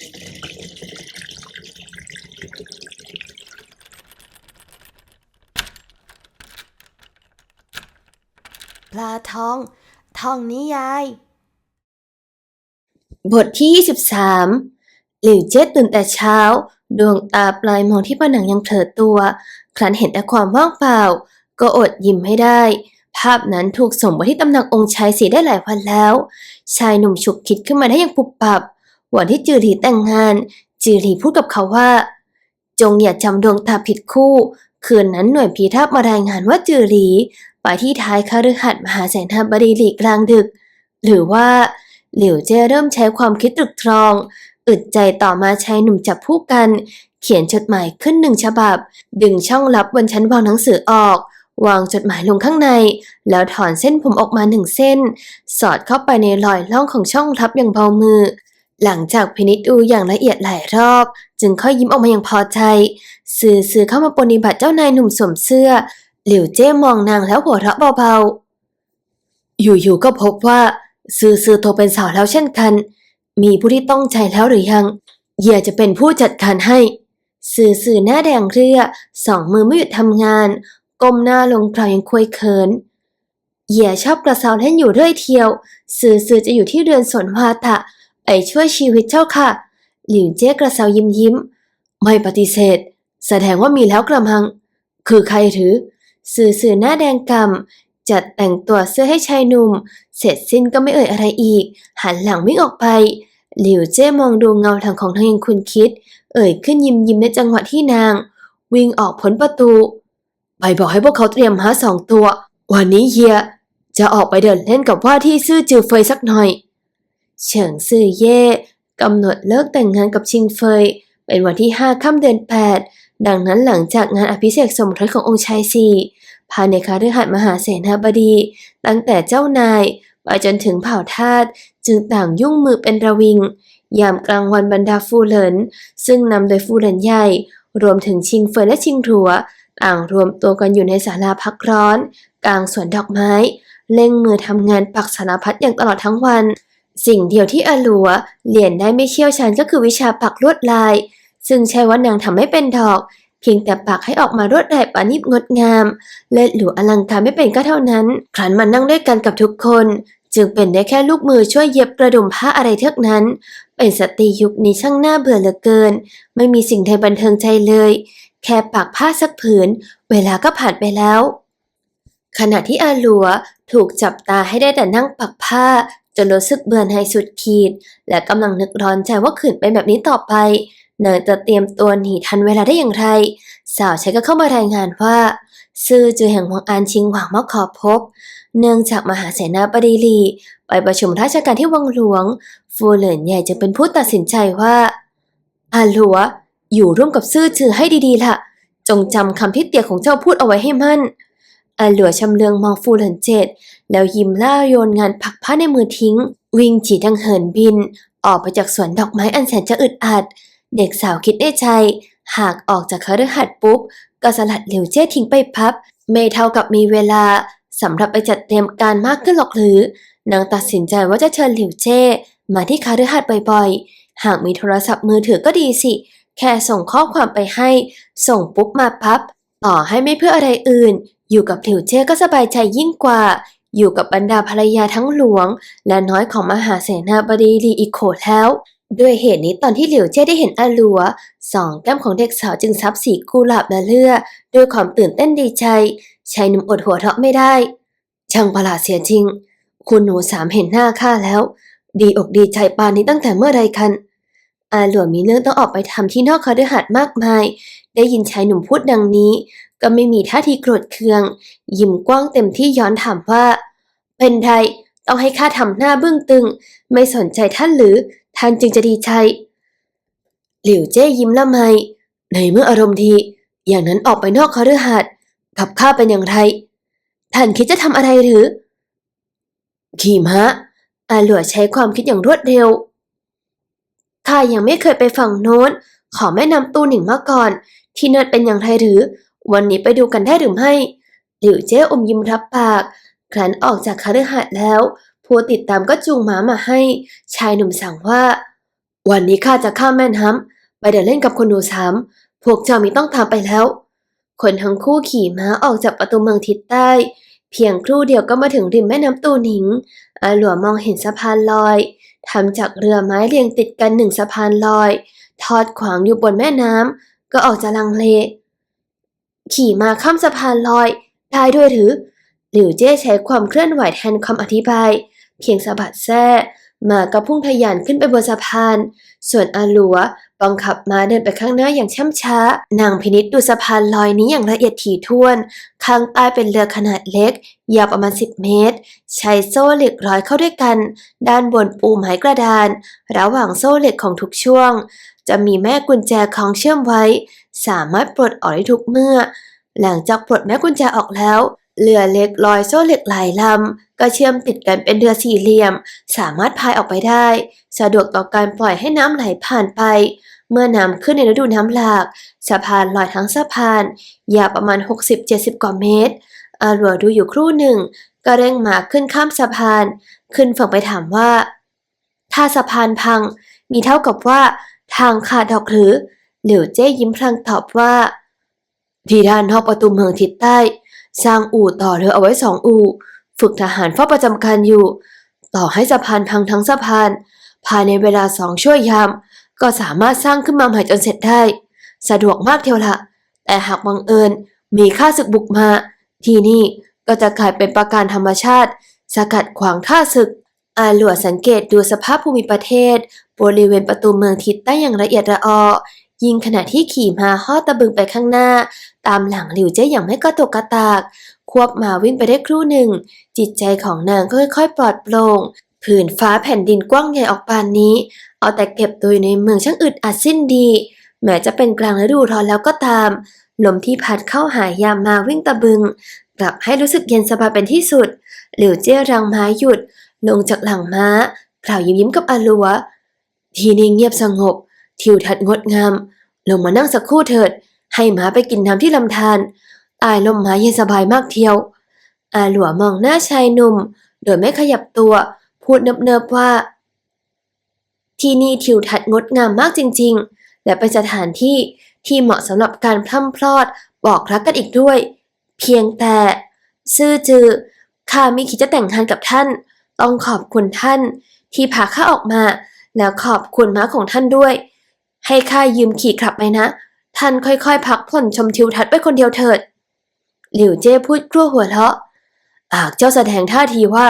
ปลาทอง ทองนิยาย บทที่ 23 หลิวเจ๊ตื่นแต่เช้า ดวงตาปลายมองที่ผนังยังเผลอตัว ครั้นเห็นแต่ความว่างเปล่า ก็อดยิ้มไม่ได้ ภาพนั้นถูกส่งไว้ที่ตำหนักองค์ชายเสียได้หลายวันแล้ว ชายหนุ่มฉุกคิดขึ้นมาได้อย่างปุบปับ วันที่จือหลีแต่งงาน จือหลีพูดกับเขาว่า จงอย่าจำดวงตาผิดคู่ คืนนั้นหน่วยพีทัพมารายงานว่าจือหลีไปที่ท้ายคฤหัสถ์มหาแสนบดีหลีกลางดึก หรือว่าหลิวเจ้เริ่มใช้ความคิดตรึกตรอง อึดใจต่อมาชายหนุ่มจับผู้กัน เขียนจดหมายขึ้นหนึ่งฉบับ ดึงช่องลับบนชั้นวางหนังสือออก วางจดหมายลงข้างใน แล้วถอนเส้นผมออกมาหนึ่งเส้น สอดเข้าไปในรอยล่องของช่องลับอย่างเบามือ หลังจากพินิจดูอย่างละเอียดหลายรอบ จึงค่อยยิ้มออกมาอย่างพอใจ สื่อสื่อเข้ามาปฏิบัติเจ้านายหนุ่มสวมเสื้อ หลิวเจ้มองนางแล้วหัวเราะเบาๆ อยู่ๆก็พบว่าซื่อซื่อโทรเป็นสาวแล้วเช่นกัน มีผู้ที่ต้องใจแล้วหรือยังเหยียจะเป็นผู้จัดการให้ สื่อสื่อหน้าแดงเรือ สองมือไม่หยุดทำงาน ก้มหน้าลงเปล่ายังควยเขินเหยียชอบกระเซาเล่นอยู่เรื่อยเที่ยว สื่อสื่อจะอยู่ที่เรือนสนวาตะ ไปช่วยชีวิตเจ้าค่ะ หลิวเจ๊กระเซายิ้มยิ้ม ไม่ปฏิเสธ แสดงว่ามีแล้วกระมัง คือใครหรือ สื่อสื่อหน้าแดงกำจัดแต่งตัวเสื้อให้ชายหนุ่ม เสร็จสิ้นก็ไม่เอ่ยอะไรอีก หันหลังวิ่งออกไป หลิวเจ้มองดูเงาทางของทางยังคุณคิด เอ่ยขึ้นยิ้มยิ้มในจังหวะที่นาง วิ่งออกพ้นประตูไปบอกให้พวกเขาเตรียมม้าสองตัว วันนี้เฮียจะออกไปเดินเล่นกับว่าที่ซื่อจือเฟยสักหน่อย เฉิงซื่อเย่กำหนดเลิกแต่งงานกับชิงเฟย เป็นวันที่ห้าค่ำเดือนแปดดังนั้นหลังจากงานอภิเษกสมรสขององค์ชายสี่ภายในคาฤหัสถ์มหาเสนาบดี ตั้งแต่เจ้านายไปจนถึงเผ่าทาสจึงต่างยุ่งมือเป็นระวิง ยามกลางวันบรรดาฟูเหลิน ซึ่งนำโดยฟูเหลินใหญ่ รวมถึงชิงเฟยและชิงถัว ต่างรวมตัวกันอยู่ในศาลาพักร้อน กลางสวนดอกไม้เร่งมือทำงานปักสารพัดอย่างตลอดทั้งวัน สิ่งเดียวที่อาลัวเรียนได้ไม่เชี่ยวชาญก็คือวิชาปักลวดลาย ซึ่งใช่ว่านางทำไม่เป็นดอก เพียงแต่ปักให้ออกมารวดลายปานิบงดงาม เลิศหรูอลังการไม่เป็นก็เท่านั้น ครั้นมานั่งด้วยกันกับทุกคน จึงเป็นได้แค่ลูกมือช่วยเย็บกระดุมผ้าอะไรเท่านั้น เป็นสตรียุคนี้ช่างน่าเบื่อเหลือเกิน ไม่มีสิ่งใดบันเทิงใจเลย แค่ปักผ้าสักผืน เวลาก็ผ่านไปแล้วขณะที่อาหลัวถูกจับตาให้ได้แต่นั่งปักผ้า จนรู้สึกเบื่อหน่ายสุดขีด และกำลังนึกร้อนใจว่าขืนเป็นแบบนี้ต่อไปเนยจะเตรียมตัวหนีทันเวลาได้อย่างไร สาวใช้ก็เข้ามารายงานว่า ซื่อจือแห่งหวงอานชิงหวังมาขอพบ เนื่องจากมหาเสนาบดีลี ไปประชุมราชการที่วังหลวง ฟูเหลินใหญ่จึงเป็นผู้ตัดสินใจว่าอาหลัว อยู่ร่วมกับซื่อจือให้ดีๆล่ะ จงจำคำที่เตี่ยของเจ้าพูดเอาไว้ให้มั่น อาหลัวชำเลืองมองฟูเหลินเจ็ดแล้วยิ้มล่าโยนงานผักผ้าในมือทิ้ง วิ่งจีดังเหินบิน ออกไปจากสวนดอกไม้อันแสนจะอึดอัด เด็กสาวคิดในใจ หากออกจากคฤหัสถ์ปุ๊บ ก็สลัดเหลวเจ้ทิ้งไปพับ ไม่เท่ากับมีเวลาสำหรับไปจัดเตรียมการมากขึ้นหรอกหรือนางตัดสินใจว่าจะเชิญหลิวเจ้มาที่คฤหัสถ์บ่อยๆ หากมีโทรศัพท์มือถือก็ดีสิ แค่ส่งข้อความไปให้ ส่งปุ๊บมาพับ ต่อให้ไม่เพื่ออะไรอื่น อยู่กับหลิวเจ้ก็สบายใจยิ่งกว่า อยู่กับบรรดาภรรยาทั้งหลวง และน้อยของมหาเสนาบดีลีอีโขดแล้ว ด้วยเหตุนี้ตอนที่หลิวเจ้ได้เห็นอาหลัวสองแก้มของเด็กสาวจึงซับสีกุหลาบและเลือดด้วยความตื่นเต้นดีใจชายหนุ่มอดหัวเราะไม่ได้ ช่างประหลาดเสียจริง คุณหนูสามเห็นหน้าข้าแล้ว ดีอกดีใจปานนี้ตั้งแต่เมื่อไรกันอาหลวมีเรื่องต้องออกไปทำที่นอกคฤหัสถ์มากมาย ได้ยินชายหนุ่มพูดดังนี้ ก็ไม่มีท่าทีโกรธเคือง ยิ้มกว้างเต็มที่ย้อนถามว่าเป็นไรต้องให้ข้าทำหน้าเบึ้องตึง ไม่สนใจท่านหรือ ท่านจึงจะดีใจ หลิวเจ้ยิ้มละไม ในเมื่ออารมณ์ดี อย่างนั้นออกไปนอกคฤหัสถ์กับข้าเป็นอย่างไร ท่านคิดจะทำอะไรหรือ ขี่ม้าอาหลัวใช้ความคิดอย่างรวดเร็วข้ายังไม่เคยไปฝั่งโน้น ขอแม่นำตู้หนิงมาก่อน ที่เนิร์ดเป็นอย่างไรหรือ วันนี้ไปดูกันได้หรือไม่ หลิวเจ้อมยิ้มรับปาก ครั้นออกจากคฤหัสถ์แล้วผู้ติดตามก็จูงม้ามาให้ ชายหนุ่มสั่งว่า วันนี้ข้าจะข้ามแม่น้ำไปเดินเล่นกับคนหนูสามพวกเจ้ามีต้องตามไปแล้ว คนทั้งคู่ขี่ม้าออกจากประตูเมืองทิศใต้ เพียงครู่เดียวก็มาถึงริมแม่น้ำตูหนิงอาหลัวมองเห็นสะพานลอยทำจากเรือไม้เรียงติดกันหนึ่งสะพานลอย ทอดขวางอยู่บนแม่น้ำก็ออกจะลังเล ขี่มาข้ามสะพานลอย ได้ด้วยหรือ หลิวเจ้ใช้ความเคลื่อนไหวแทนคำอธิบาย เพียงสะบัดแท้มาก็พุ่งทะยานขึ้นไปบนสะพาน ส่วนอาหลัวบังคับมาเดินไปข้างหน้าอย่างช่ำช้า นางพินิจดูสะพานลอยนี้อย่างละเอียดถี่ถ้วน ข้างใต้เป็นเรือขนาดเล็ก ยาวประมาณ 10 เมตร ใช้โซ่เหล็กร้อยเข้าด้วยกัน ด้านบนปูไม้กระดาน ระหว่างโซ่เหล็กของทุกช่วง จะมีแม่กุญแจคล้องเชื่อมไว้ สามารถปลดออกได้ทุกเมื่อ หลังจากปลดแม่กุญแจออกแล้วเรือเล็กลอยโซ่เหล็กหลายลำก็เชื่อมติดกันเป็นเรือสี่เหลี่ยม สามารถพายออกไปได้ สะดวกต่อการปล่อยให้น้ำไหลผ่านไป เมื่อน้ำขึ้นในฤดูน้ำหลากสะพานลอยทั้งสะพาน ยาวประมาณ 60-70 กว่าเมตร อาหลัวดูอยู่ครู่หนึ่ง ก็เร่งหมาขึ้นข้ามสะพาน ขึ้นฝั่งไปถามว่า ถ้าสะพานพัง มีเท่ากับว่า ทางขาดดอกหรือ หลิวเจ้ยิ้มพลางตอบว่า ที่ด้านนอกประตูเมืองทิศใต้ สร้างอู่ต่อเรือเอาไว้สองอู่ ฝึกทหารเฝ้าประจำการอยู่ ต่อให้สะพานพังทั้งสะพาน ภายในเวลาสองชั่วยาม ก็สามารถสร้างขึ้นมาใหม่จนเสร็จได้ สะดวกมากเทียวละ แต่หากบังเอิญมีข้าศึกบุกมา ที่นี่ก็จะกลายเป็นประการธรรมชาติ สกัดขวางข้าศึก อาหลวสังเกตดูสภาพภูมิประเทศ บริเวณประตูเมืองทิศใต้อย่างละเอียดระออ ยิ่งขณะที่ขี่ม้าฮอตะบึงไปข้างหน้า ตามหลังหลิวเจ้อย่างไม่กระตกกระตาก ควบมาวิ่งไปได้ครู่หนึ่ง จิตใจของนางก็ค่อยๆปลอดโปร่งผืนฟ้าแผ่นดินกว้างใหญ่ออกปานนี้ เอาแต่เก็บตัวอยู่ในเมืองช่างอึดอัดสิ้นดี แม้จะเป็นกลางฤดูร้อนแล้วก็ตาม ลมที่พัดเข้าหายามมาวิ่งตะบึง กลับให้รู้สึกเย็นสบายเป็นที่สุด หลิวเจ้รังม้าหยุด ลงจากหลังม้ากล่าวยิ้มยิ้มกับอาลัว ที่นี่เงียบสงบ ทิวทัศน์งดงาม ลงมานั่งสักครู่เถิด ให้หมาไปกินน้ำที่ลำธารตายลมหมาเย็นสบายมากเทียว อาหลัวมองหน้าชายหนุ่ม โดยไม่ขยับตัว พูดเนิบๆว่า ที่นี่ทิวทัศน์งดงามมากจริง ๆ และเป็นสถานที่ที่เหมาะสำหรับการพล่ำพลอดบอกรักกันอีกด้วย เพียงแต่ซื่อจือข้าไม่คิดจะแต่งงานกับท่าน ต้องขอบคุณท่าน ที่พาข้าออกมา แล้วขอบคุณม้าของท่านด้วย ให้ข้ายืมขี่กลับไปนะ ท่านค่อยๆ พักผ่อนชมทิวทัศน์ไปคนเดียวเถิด หลิวเจ้พูดกลัวหัวเราะหากเจ้าแสดงท่าทีว่า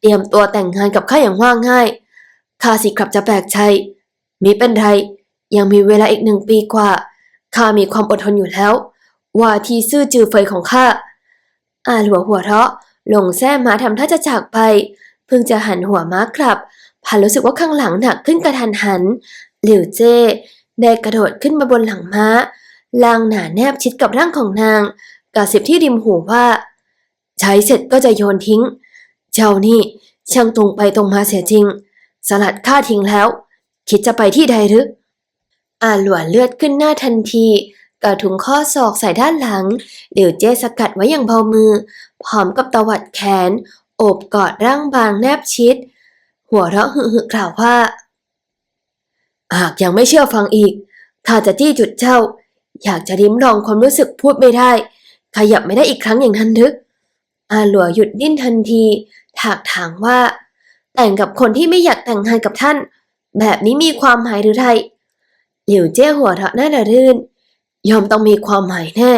เตรียมตัวแต่งงานกับข้าอย่างว่าง่ายข้าสิกลับจะแปลกใจมิเป็นไร ยังมีเวลาอีกหนึ่งปีกว่า ข้ามีความอดทนอยู่แล้ว ว่าที่ซื่อจือเฟยของข้า อาหลัวหัวเราะลงแซ่ม้าทำท่าจะจากไป เพิ่งจะหันหัวม้ากลับ พันรู้สึกว่าข้างหลังหนักขึ้นกระทันหัน หลิวเจ้ได้กระโดดขึ้นมาบนหลังม้า ลางหนาแนบชิดกับร่างของนางกระสิบที่ริมหูว่า ใช้เสร็จก็จะโยนทิ้ง เจ้านี่ช่างตรงไปตรงมาเสียจริง สลัดข้าทิ้งแล้ว คิดจะไปที่ใดหรืออาหลวนเลือดขึ้นหน้าทันทีกระถุงข้อศอกใส่ด้านหลังเดี๋ยวเจสกัดไว้อย่างเบามือ พร้อมกับตวัดแขน โอบกอดร่างบางแนบชิด หัวเราะหึ่ๆกล่าวว่า หากยังไม่เชื่อฟังอีกข้าจะจี้จุดเจ้า อยากจะริมลองความรู้สึกพูดไม่ได้ ขยับไม่ได้อีกครั้งอย่างนั้นนึก อาหลัวหยุดดิ้นทันที ถากถางว่า แต่งกับคนที่ไม่อยากแต่งงานกับท่าน แบบนี้มีความหมายหรือไรหลิวเจ้หัวเราะน้าระรื่น ยอมต้องมีความหมายแน่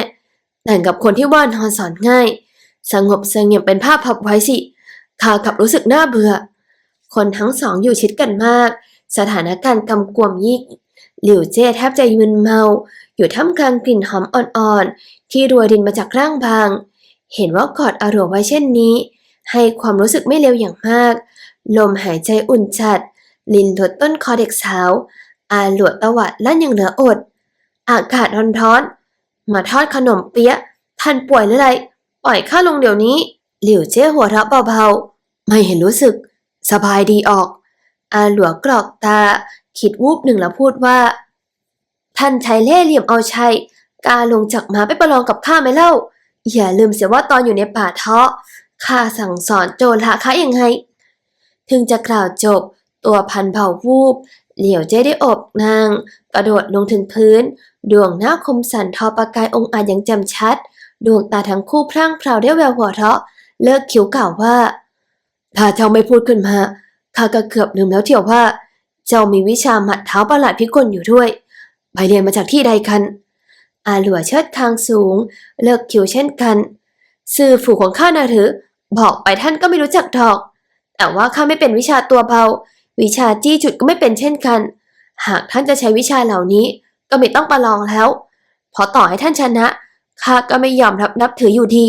แต่งกับคนที่ว่านอนสอนง่าย สงบเสงี่ยมเป็นภาพพับไว้สิข้ากับรู้สึกน่าเบื่อ คนทั้งสองอยู่ชิดกันมาก สถานการณ์กำกวมยิ่งหลิวเจ้แทบจะมึนเมา อยู่ท่ามกลางกลิ่นหอมอ่อนๆ ที่รวยรินมาจากร่างบาง เห็นว่ากอดอารวไว้เช่นนี้ ให้ความรู้สึกไม่เลวอย่างมาก ลมหายใจอุ่นจัด ลินทดต้นคอเด็กสาว อาหลวดตวัดลั่นอย่างเหลืออด อากาศร้อนๆ มาทอดขนมเปี๊ยะท่านป่วยหรือไร ปล่อยข้าลงเดี๋ยวนี้ หลิวเจ้หัวเราะเบาๆ ไม่เห็นรู้สึก สบายดีออก อาหลัวกรอกตา คิดวูบหนึ่งแล้วพูดว่า ท่านใช้เล่เหลี่ยมเอาชัยกาลงจากม้าไปประลองกับข้าไหมเล่า อย่าลืมเสียว่าตอนอยู่ในป่าเทาะข้าสั่งสอนโจรละข้ายังไง ถึงจะกล่าวจบ ตัวพันเผาวูบ เหลียวเจ้ได้อบนาง กระโดดลงถึงพื้น ดวงหน้าคมสันทอประกายองค์อาจอย่างจ่มชัด ดวงตาทั้งคู่พร่างพราวด้แววหัวเราะ เลิกคิ้วกล่าวว่า ถ้าเจ้าไม่พูดขึ้นมาข้าก็เกือบลืมแล้วเที่ยวว่า เจ้ามีวิชาหมัดเท้าประหลาดพิกลอยู่ด้วย ไปเรียนมาจากที่ใดกัน อาหลัวเชิดคางสูง เลิกคิวเช่นกัน สื่อฝูของข้านะหรือ บอกไปท่านก็ไม่รู้จักดอก แต่ว่าข้าไม่เป็นวิชาตัวเบา วิชาจี้จุดก็ไม่เป็นเช่นกัน หากท่านจะใช้วิชาเหล่านี้ ก็ไม่ต้องประลองแล้วพราะต่อให้ท่านชนะข้าก็ไม่ยอมรับนับถืออยู่ดี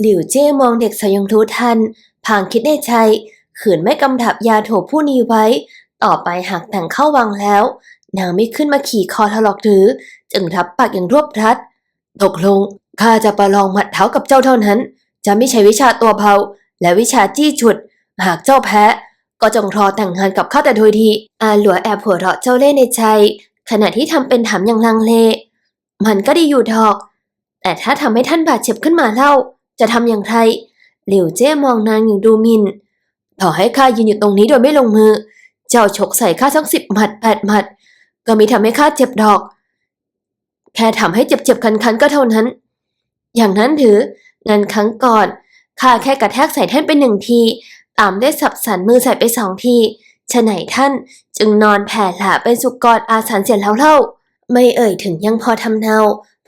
หลิวเจ้มองเด็กสยองทุทัน พางคิดในใจขืนไม่กำดับยาโถผู้นี้ไว้ ต่อไปหากแต่งเข้าวังแล้ว นางไม่ขึ้นมาขี่คอถลอกหรือ จึงรับปากอย่างรวบรัด ตกลงข้าจะประลองหมัดเท้ากับเจ้าเท่านั้น จะไม่ใช้วิชาตัวเผาและวิชาจี้ฉุด หากเจ้าแพ้ ก็จงรอแต่งงานกับข้าแต่โดยดีอาหลัวแอบหัวเราะเจ้าเล่ในใจ ขณะที่ทำเป็นถามอย่างลังเล มันก็ดีอยู่ดอก แต่ถ้าทำให้ท่านบาดเจ็บขึ้นมาเล่า จะทำอย่างไร หลิวเจ้มองนางอย่างดูหมินต่อให้ข้ายืนอยู่ตรงนี้โดยไม่ลงมือ เจ้าฉกใส่ข้าทั้งสิบหมัดแปดหมัด ก็ม่ทำให้ข้าเจ็บดอก แค่ทำให้เจ็บๆคันๆก็เท่านั้น อย่างนั้นถืองั้นครั้งก่อนข้าแค่กระแทกใส่ท่านไปหนึ่งทีตามได้สับสันมือใส่ไปสองทีฉะไหนท่านจึงนอนแผ่หลาเป็นสุกรอาสันเสียแล้วเล่า ไม่เอ่ยถึงยังพอทำเนา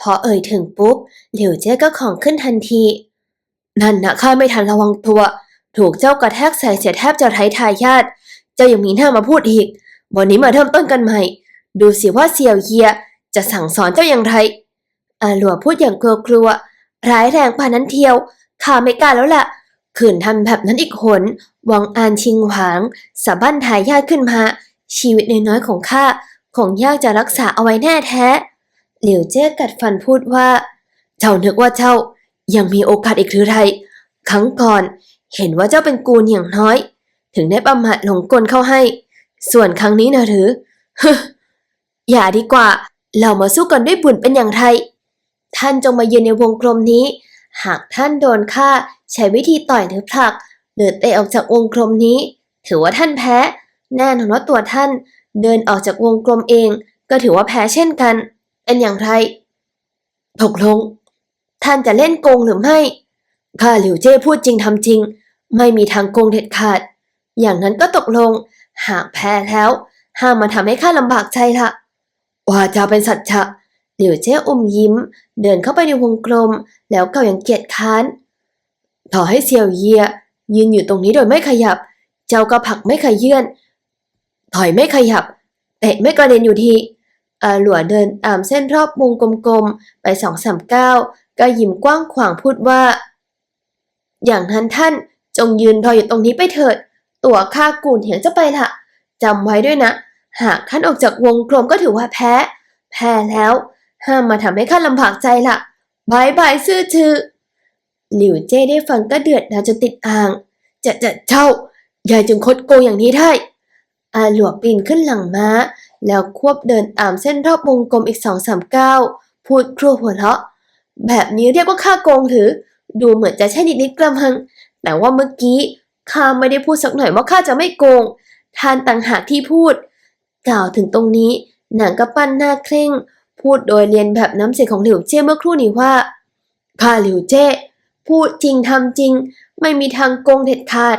พอเอ่ยถึงปุ๊บ เหลียวเจ้ก็ของขึ้นทันที นั่นนะข้าไม่ทันระวังตัว ถูกเจ้ากระแทกใส่เสียแทบจะไร้ทายาทเจ้ายังมีหน้ามาพูดอีก วันนี้มาเริ่มต้นกันใหม่ ดูสิว่าเสี่ยวเยียจะสั่งสอนเจ้าอย่างไรอาหลัวพูดอย่างกลัวๆร้ายแรงป่านั้นเทียวข้าไม่กล้าแล้วล่ะขืนทำแบบนั้นอีกหนวังอานชิงหวางสะบั้นทายาทขึ้นมา ชีวิตน้อยๆของข้าคงยากจะรักษาเอาไว้แน่แท้ เหลียวเจ้กัดฟันพูดว่า เจ้านึกว่าเจ้า ยังมีโอกาสอีกหรือไรครั้งก่อนเห็นว่าเจ้าเป็นกูนอย่างน้อย ถึงได้ประมาทหลงกลเข้าให้ ส่วนครั้งนี้นะหรือฮึอย่าดีกว่า เรามาสู้กันด้วยบุญเป็นอย่างไร ท่านจงมาเยืนในวงกลมนี้ หากท่านโดนฆ่าใช้วิธีต่อยหรือผลัก หรือเตะออกจากวงกลมนี้ ถือว่าท่านแพ้ แน่นอนว่าตัวท่านเดินออกจากวงกลมเอง ก็ถือว่าแพ้เช่นกัน เป็นอย่างไรตกลง ท่านจะเล่นโกงหรือไม่ข้าหลิวเจ้พูดจริงทำจริง ไม่มีทางโกงเด็ดขาด อย่างนั้นก็ตกลง หากแพ้แล้ว ห้ามมาทำให้ข้าลำบากใจละว่าจะเป็นสัจจะหลิวเจ้อมยิ้ม เดินเข้าไปในวงกลม แล้วเก่าอย่างเกียจค้านต่อให้เซียวเยีย ยืนอยู่ตรงนี้โดยไม่ขยับ เจ้าก็ผักไม่ขยื่นถอยไม่ขยับเตะไม่กระเด็นอยู่ทีอาหลัวเดินตามเส้นรอบวงกลมๆ ไปสองสามก้าว ก็ยิ้มกว้างขวางพูดว่า อย่างนั้นท่านจงยืนรออยู่ตรงนี้ไปเถิด ตัวข้ากูนเหียงจะไปละจำไว้ด้วยนะ หากท่านออกจากวงกลมก็ถือว่าแพ้ แพ้แล้ว ห้ามมาทำให้ข้าลำบากใจละบายบายซื่อชื่อหลิวเจ้ได้ฟังก็เดือดดาลจนติดอ่าง จะจะเจ้าอย่าจึงคดโกงอย่างนี้ได้ อาหลวงปีนขึ้นหลังม้า แล้วควบเดินตามเส้นรอบวงกลมอีกสองสามก้าวพูดครัวหัวเราะ แบบนี้เรียกว่าข้าโกงหรือ ดูเหมือนจะใช่นิดๆกระมัง แต่ว่าเมื่อกี้ข้าไม่ได้พูดสักหน่อยว่าข้าจะไม่โกง ท่านต่างหากที่พูด กล่าวถึงตรงนี้หนังก็ปั้นหน้าเคร่ง พูดโดยเรียนแบบน้ำเสียงของหลิวเจ้เมื่อครู่นี้ว่าข้าหลิวเจ้พูดจริงทำจริง ไม่มีทางโกงเด็ดขาด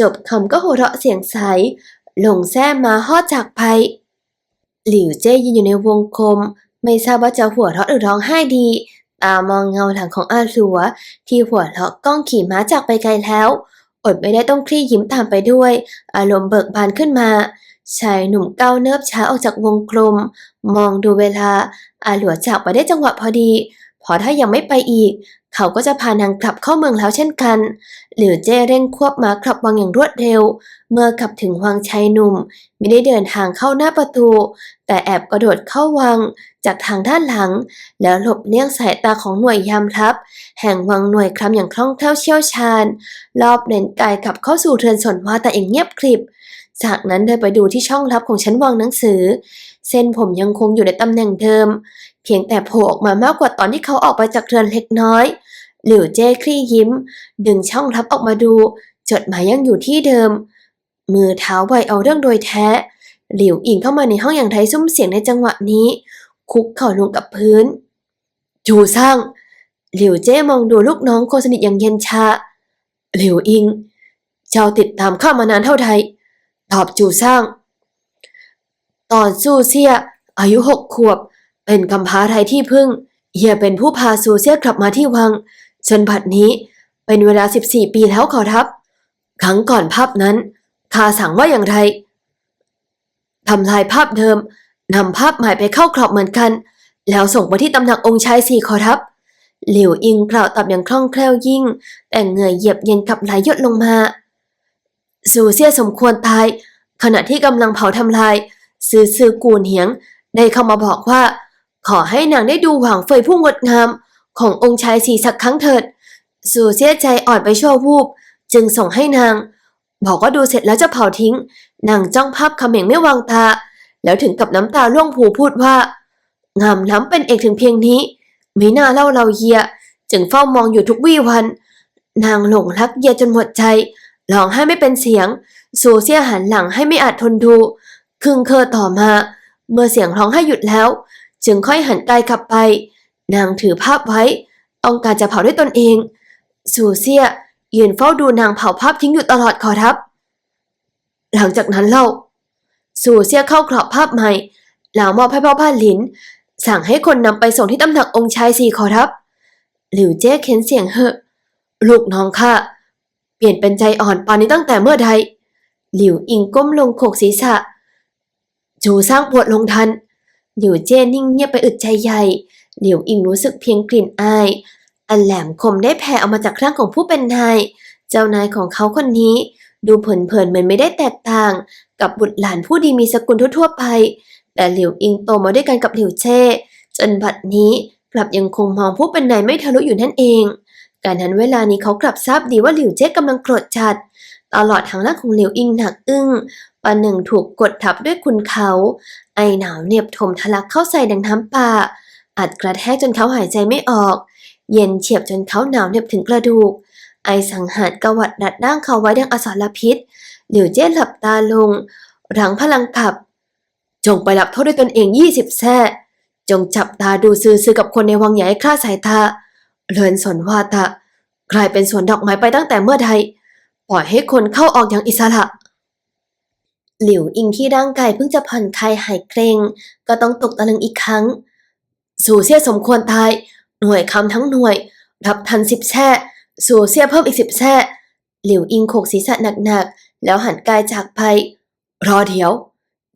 จบคำก็หัวเราะเสียงใสหลงแซ่มาฮอดจากไปหลิวเจ้ยืนอยู่ในวงกลม ไม่ทราบว่าจะหัวเราะหรือร้องไห้ดี ตามองเงาหลังของอาหลัว ที่หัวเราะก้องขี่ม้าจากไปไกลแล้ว อดไม่ได้ต้องคลี่ยิ้มตามไปด้วย อารมณ์เบิกบานขึ้นมาชายหนุ่มก้าวเนิบช้าออกจากวงกลม มองดูเวลาอาหลัวจากไปได้จังหวะพอดี พอถ้ายังไม่ไปอีก เขาก็จะพานางกลับเข้าเมืองแล้วเช่นกัน หลิวเจ้เร่งควบม้ากลับวังอย่างรวดเร็ว เมื่อกลับถึงวังชายหนุ่ม ไม่ได้เดินทางเข้าหน้าประตู แต่แอบกระโดดเข้าวังจากทางด้านหลัง แล้วหลบเลี่ยงสายตาของหน่วยยามทัพ แห่งวังหน่วยคลำอย่างคล่องแคล่วเชี่ยวชาญ รอบเลนกายกลับเข้าสู่เรือนสนว่าแต่เองเงียบกริบจากนั้นเดินไปดูที่ช่องลับของชั้นวางหนังสือ เส้นผมยังคงอยู่ในตำแหน่งเดิม เพียงแต่โผล่ออกมามากกว่าตอนที่เขาออกไปจากเรือนเล็กน้อย หลิวเจ้คลี่ยิ้ม ดึงช่องลับออกมาดู จดหมายยังอยู่ที่เดิม มือเท้าไวเอาเรื่องโดยแท้ หลิวอิงเข้ามาในห้องอย่างไร้ซุ้มเสียงในจังหวะนี้ คุกเข่าลงกับพื้น จูซ่างหลิวเจ้มองดูลูกน้องคนสนิทอย่างเย็นชา หลิวอิง เจ้าติดตามข้ามานานเท่าใดตอบจูซ่าง ตอนซูเซียอายุหกขวบ เป็นกำพร้าไทยที่พึ่งเฮียเป็นผู้พาซูเซียกลับมาที่วังจนบัดนี้เป็นเวลา 14 ปีแล้วขอรับ ครั้งก่อนภาพนั้นข้าสั่งว่าอย่างไรทำลายภาพเดิมนำภาพใหม่ไปเข้ากรอบเหมือนกัน แล้วส่งไปที่ตำหนักองค์ชายสี่ขอรับ หลิวอิงกล่าวตอบอย่างคล่องแคล่วยิ่ง แต่เหงื่อเหยียบเย็นกับไหลหยดลงมาซูเซียสมควรตาย ขณะที่กำลังเผาทำลาย ซือซือกูนเหียง ได้เข้ามาบอกว่า ขอให้นางได้ดูหวางเฟยผู้งดงาม ขององค์ชายสีสักครั้งเถิดซูเซียใจอ่อนไปชั่ววูบ จึงส่งให้นาง บอกว่าดูเสร็จแล้วจะเผาทิ้ง นางจ้องภาพเขม่งไม่วางตา แล้วถึงกับน้ำตาร่วงผูพูดว่า งามล้ำเป็นเอกถึงเพียงนี้มีน้าเล่าเราเยีย จึงเฝ้ามองอยู่ทุกวี่วัน นางหลงรักเยียจนหมดใจร้องไห้ไม่เป็นเสียงซูเซียหันหลังให้ไม่อาจทนดู คึงเคอต่อมา เมื่อเสียงร้องไห้หยุดแล้ว จึงค่อยหันกายกลับไป นางถือภาพไว้ต้องการจะเผาด้วยตนเอง ซูเซียยืนเฝ้าดูนางเผาภาพทิ้งอยู่ตลอดขอรับ หลังจากนั้นเล่าซูเซียเข้ากรอบภาพใหม่แล้วมอบให้พ่อบ้านหลิน สั่งให้คนนำไปส่งที่ตำหนักองค์ชายสี่ขอรับ หลิวเจ้เค้นเสียงเหอะ ลูกน้องข้าเปลี่ยนเป็นใจอ่อนปานนี้ตั้งแต่เมื่อใด หลิวอิงก้มลงโขกศีรษะ จูสร้างปวดลงทัน หลิวเจ้นิ่งเงียบไปอึดใจใหญ่ หลิวอิงรู้สึกเพียงกลิ่นอาย อันแหลมคมได้แผ่ออกมาจากร่างของผู้เป็นนาย เจ้านายของเขาคนนี้ ดูเผินๆเหมือนไม่ได้แตกต่าง กับบุตรหลานผู้ดีมีสกุลทั่วๆไป แต่หลิวอิงโตมาด้วยกันกับหลิวเจ้จนบัดนี้กลับยังคงมองผู้เป็นนายไม่ทะลุอยู่นั่นเอง การนั้นเวลานี้เขากลับทราบดีว่าหลิวเจ้กำลังโกรธจัด ตลอดทางร่างของเหลิวอิงหนักอึ้งประหนึ่งถูกกดทับด้วยคุณเขา ไอหนาวเหน็บถมทะลักเข้าใส่ดังน้ำป่า อัดกระแทกจนเขาหายใจไม่ออก เย็นเฉียบจนเขาหนาวเหน็บถึงกระดูก ไอสังหารกวัดดัดร่างเขาไว้ดังอสรพิษ เหลิวเจ้หลับตาลงหลังพลังขับ จงไปรับโทษด้วยตนเองยี่สิบแท่จงจับตาดูซื่อๆกับคนในวังอย่ให้คลาสายตาเลือนสนวาตะกลายเป็นสวนดอกไม้ไปตั้งแต่เมื่อใด ปล่อยให้คนเข้าออกอย่างอิสระ หลิวอิงที่ร่างกายเพิ่งจะผ่อนคลายหายเกรงก็ต้องตกตะลึงอีกครั้ง สู่เสียสมควรตาย หน่วยคำทั้งหน่วย รับทันสิบแช่ สู่เสียเพิ่มอีกสิบแช่ หลิวอิงโขกศีรษะหนักๆ แล้วหันกายจากไป รอเดี๋ยว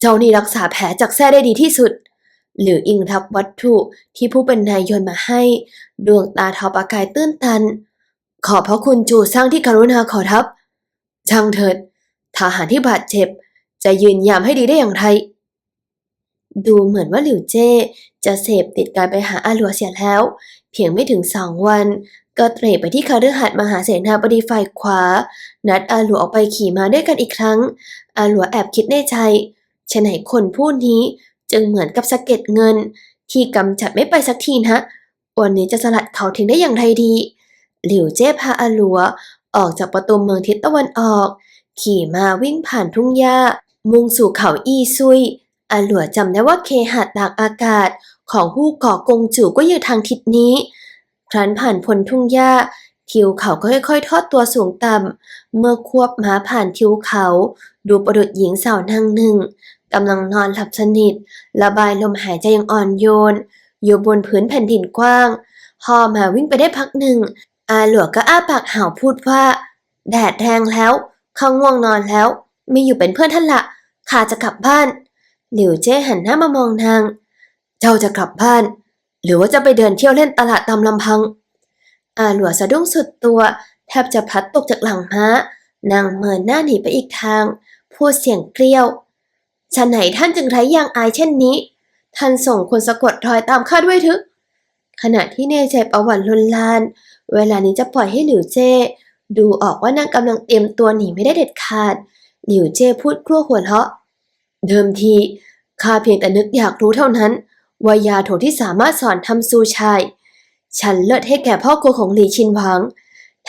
เจ้านี่รักษาแผลจากแท้ได้ดีที่สุดหลิวอิงรับวัตถุที่ผู้เป็นนายโยนมาให้ ดวงตาทอประกายตื้นตัน ขอบพระคุณจูสร้างที่กรุณาขอรับ ช่างเถิดทหารที่บาดเจ็บ จะยืนยามให้ดีได้อย่างไร ดูเหมือนว่าหลิวเจ้จะเสพติดการไปหาอาหลัวเสียแล้ว เพียงไม่ถึงสองวัน ก็เตร่ไปที่คฤหาสน์มหาเสนาบดีฝ่ายขวา นัดอาหลัวออกไปขี่ม้าด้วยกันอีกครั้ง อาหลัวแอบคิดในใจฉไหนคนผู้นี้จึงเหมือนกับสะเก็ดเงิน ที่กำจัดไม่ไปสักทีนะวันนี้จะสลัดเขาทิ้งได้อย่างไรดี หลิวเจ้พาอาหลัว ออกจากประตูเมืองทิศตะวันออก ขี่มาวิ่งผ่านทุ่งหญ้า มุ่งสู่เขาอีซุยอาหลัวจำได้ว่าเคหะตากอากาศ ของผู้ก่อกงจู่ก็อยู่ทางทิศนี้ ครั้นผ่านพ้นทุ่งหญ้า ทิวเขาก็ค่อยๆ ทอดตัวสูงต่ำ เมื่อควบม้าผ่านทิวเขา ดูประดุจหญิงสาวนางหนึ่งกำลังนอนหลับสนิท ระบายลมหายใจย่างอ่อนโยน อยู่บนพื้นแผ่นดินกว้างพอมาวิ่งไปได้พักหนึ่ง อาหลวงก็อ้าปากห่าวพูดว่า แดดแรงแล้วเข้าง่วงนอนแล้ว ไม่อยู่เป็นเพื่อนท่านละข้าจะกลับบ้าน หลิวเจ้หันหน้ามามองนาง เจ้าจะกลับบ้าน หรือว่าจะไปเดินเที่ยวเล่นตลาดตามลำพัง อาหลัวสะดุ้งสุดตัว แทบจะพลัดตกจากหลังม้านางเมินหน้าหนีไปอีกทาง พูดเสียงเกลียวฉะไหนท่านจึงไร้ยางอายเช่นนี้ ท่านส่งคนสะกดรอยตามข้าด้วยทึขณะที่เนเจประวัติลุนลาน เวลานี้จะปล่อยให้หลิวเจ้ดูออกว่านางกำลังเตรียมตัวหนีไม่ได้เด็ดขาด หลิวเจ้พูดกลัวหัวเราะ เดิมทีข้าเพียงแต่นึกอยากรู้เท่านั้นว่ายาโถที่สามารถสอนทำซูชาย ฉันเลิศให้แก่พ่อครัวของหลีชินหวัง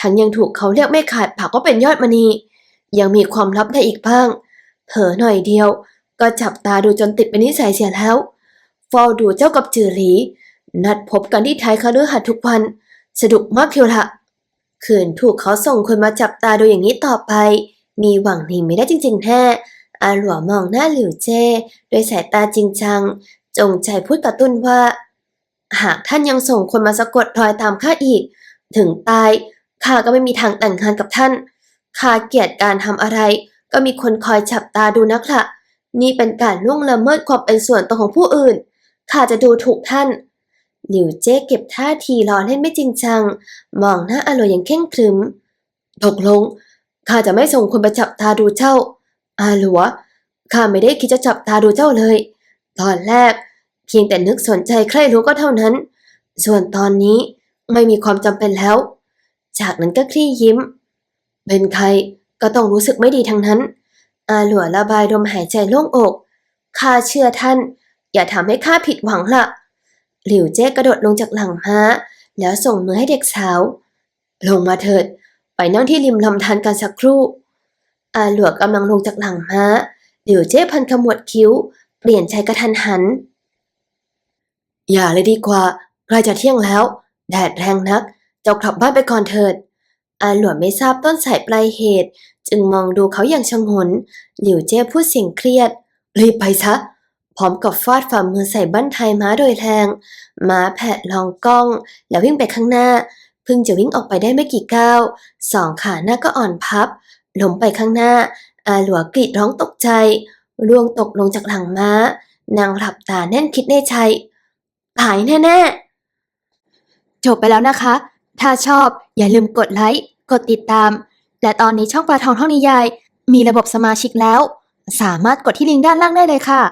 ทั้งยังถูกเขาเรียกไม่ขาดปากว่าเป็นยอดมณี ยังมีความลับได้อีกบ้าง เผลอหน่อยเดียว ก็จับตาดูจนติดเป็นนิสัยเสียแล้วเฝ้าดูเจ้ากับจือหลี นัดพบกันที่ท้ายคฤหาสน์ทุกวัน สนุกมากเทียวละคืนถูกเขาส่งคนมาจับตาดูอย่างนี้ต่อไป มีหวังหนีไม่ได้จริงๆแน่อาหลัวมองหน้าหลิวเจ้ด้วยสายตาจริงจัง จงใจพูดกระตุ้นว่า หากท่านยังส่งคนมาสะกดรอยตามข้าอีก ถึงตายข้าก็ไม่มีทางแต่งงานกับท่านข้าเกลียดการทำอะไร ก็มีคนคอยจับตาดูนักละนี่เป็นการล่วงละเมิดความเป็นส่วนตัวของผู้อื่นข้าจะดูถูกท่าน หลิวเจ้เก็บท่าทีล้อเล่นไม่จริงจัง มองหน้าอโลอย่างเข่งครึม ตกลง ข้าจะไม่ส่งคนไปจับตาดูเจ้า อาหลัว ข้าไม่ได้คิดจะจับตาดูเจ้าเลย ตอนแรก เพียงแต่นึกสนใจใครรู้ก็เท่านั้น ส่วนตอนนี้ไม่มีความจำเป็นแล้ว จากนั้นก็คลี่ยิ้ม เป็นใครก็ต้องรู้สึกไม่ดีทั้งนั้น อาหลัวระบายลมหายใจโล่งอก ข้าเชื่อท่าน อย่าทำให้ข้าผิดหวังล่ะ หลิวเจ้กระโดดลงจากหลังม้า แล้วส่งมือให้เด็กสาว ลงมาเถิด ไปนั่งที่ริมลำธารกันสักครู่ อาหลวกำลังลงจากหลังม้า หลิวเจ้พันขมวดคิ้ว เปลี่ยนใจกระทันหัน อย่าเลยดีกว่าใกล้จะเที่ยงแล้ว แดดแรงนัก เจ้ากลับบ้านไปก่อนเถิด อาหลวไม่ทราบต้นสายปลายเหตุ จึงมองดูเขาอย่างชงนหลิวเจ้พูดเสียงเครียด รีบไปซะ พร้อมกับฟาดฝ่ามือใส่บั้นไทยม้าโดยแรง ม้าแผะลองกล้อง แล้ววิ่งไปข้างหน้า เพิ่งจะวิ่งออกไปได้ไม่กี่ก้าวสองขาหน้าก็อ่อนพับล้มไปข้างหน้า อาหลัวกรีดร้องตกใจร่วงตกลงจากหลังม้า นางหลับตาแน่นคิดในใจตายแน่ๆ จบไปแล้วนะคะ ถ้าชอบอย่าลืมกดไลค์ กดติดตาม และตอนนี้ช่องปลาทองท่องนิยาย มีระบบสมาชิกแล้ว สามารถกดที่ลิงก์ด้านล่างได้เลยค่ะ